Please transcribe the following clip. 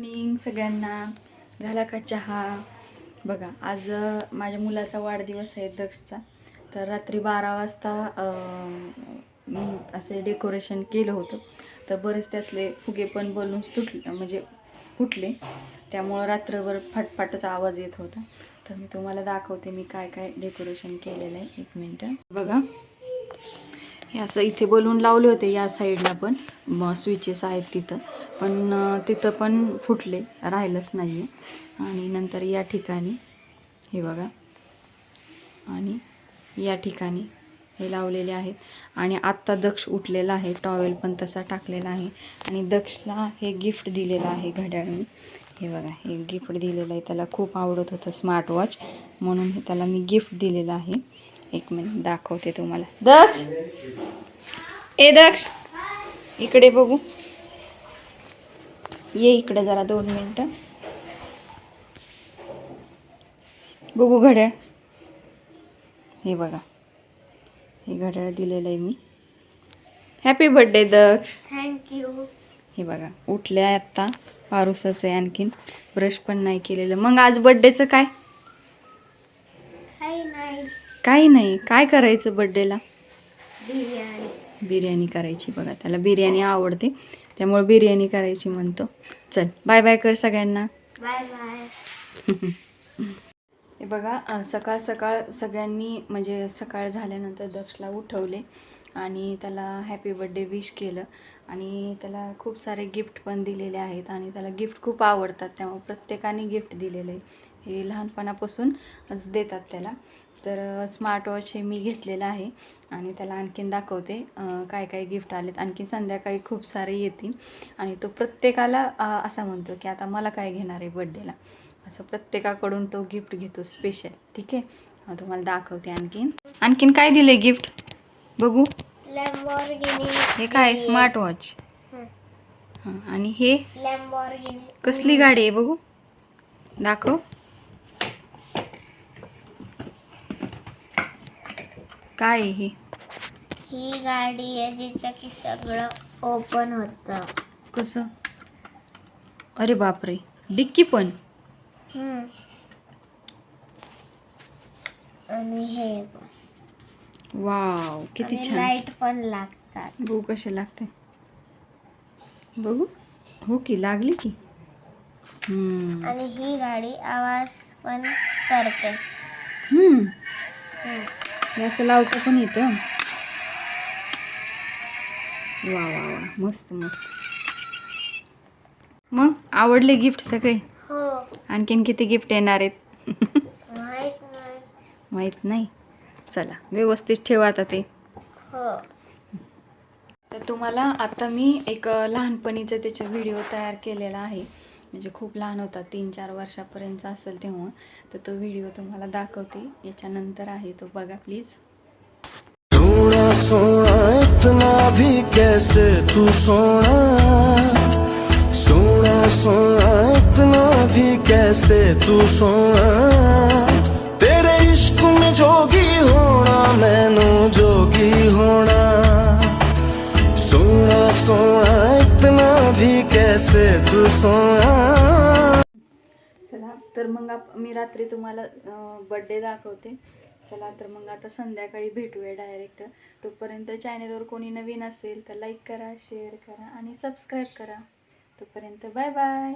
Morning सगळ्यांना. झाला का चहा? बघा आज माझ्या मुलाचा वाढदिवस आहे दक्षचा. तर रात्री बारा वाजता मी असे डेकोरेशन केलं होतं. तर बरेच त्यातले फुगे पण बलून्स तुटले म्हणजे फुटले. त्यामुळं रात्रभर फाटफाटचा आवाज येत होता. तर मी तुम्हाला दाखवते मी काय काय डेकोरेशन केलेलं आहे. एक मिनटं. बघा. हे असं इथे बलून लावले होते या साईडला पण. स्विचेस आहेत तिथं. पण तिथं पण फुटले राहिलंच नाही आहे आणि नंतर या ठिकाणी हे बघा. आणि या ठिकाणी हे लावलेले आहेत. आणि आत्ता दक्ष उठलेला आहे. टॉवेल पण तसा टाकलेला आहे. आणि दक्षला हे गिफ्ट दिलेलं आहे घड्याळून. हे बघा हे गिफ्ट दिलेलं आहे. त्याला खूप आवडत होतं स्मार्ट वॉच म्हणून हे त्याला मी गिफ्ट दिलेलं आहे. एक मिनिट दाखवते तुम्हाला. दक्ष? ए दक्ष. इकडे बघू. ये इकडे जरा दोन मिनटं. बघू घड्याळ. हे बघा. हे घड्याळ दिलेलं आहे मी. Happy birthday Daksh. Thank you हे बघा उठले आहे आत्ता. पारुसाचं आहे आणखीन. ब्रश पण नाही केलेलं. मग आज बड्डेचं काय? काही नाही. काय करायचं बड्डेला बिर्याणी. बिर्याणी करायची बघा त्याला बिर्याणी आवडते. त्यामुळे बिर्याणी करायची म्हणतो. चल बाय बाय कर सगळ्यांना. बाय बाय हे बघा सकाळ सकाळ सगळ्यांनी म्हणजे सकाळ झाल्यानंतर दक्षला उठवले. आणि त्याला हॅपी बड्डे विश केलं. आणि त्याला खूप सारे गिफ्ट पण दिलेले आहेत आणि त्याला गिफ्ट खूप आवडतात. त्यामुळे प्रत्येकाने गिफ्ट दिलेलं. आहे हे लहानपणापासूनच देतात त्याला. तर स्मार्टवॉच हे मी घेतलेलं आहे आणि त्याला आणखीन दाखवते. काय काय गिफ्ट आलेत. आणखी संध्याकाळी खूप सारे येतील. आणि तो प्रत्येकाला असा म्हणतो की आता मला काय घेणार आहे बड्डेला असं प्रत्येकाकडून तो गिफ्ट घेतो स्पेशल ठीक आहे? तुम्हाला दाखवते आणखीन. आणखीन काय दिले गिफ्ट बघू. हे काय? स्मार्ट वॉच हां. आणि हे? कसली गाडी आहे बघू. दाखव. काय आहे हे? ही गाडी आहे जिचं की सगळं ओपन होतं. कसं? अरे बापरे. डिक्की पण. आणि हे वाव किती छान. लाइट पण लागतात. बघू कसे लागते. बघू. हो की लागली की. हम्म. आणि ही गाडी आवाज पण करते. हम्म. हम्म. हे असं लावतं पण येतं. वा वा वा. मस्त मस्त. मग आवडले गिफ्ट सगळे? हो. आणखीन किती गिफ्ट येणार आहेत? माहीत नाही. माहीत नाही. चला व्यवस्थित ठेवा आता ते. हो. तर तुम्हाला आता मी एक लहानपणीचा त्याचा व्हिडिओ तयार केलेला आहे. म्हणजे खूप लहान होता तीन चार वर्षापर्यंतचा असेल तेव्हा. तर तो व्हिडिओ तुम्हाला दाखवते. याच्यानंतर आहे तो. बघा प्लीज. सोना इतना भी कैसे तू सोना सोना सोना इतना भी कैसे तू सोना कैसे तू सोना? चला तर मग मी रात्री तुम्हाला बड्डे दाखवते. चला तर मग आता संध्याकाळी भेटूया डायरेक्ट तोपर्यंत चॅनेलवर कोणी नवीन असेल तर लाईक करा शेअर करा आणि सबस्क्राईब करा. तोपर्यंत बाय बाय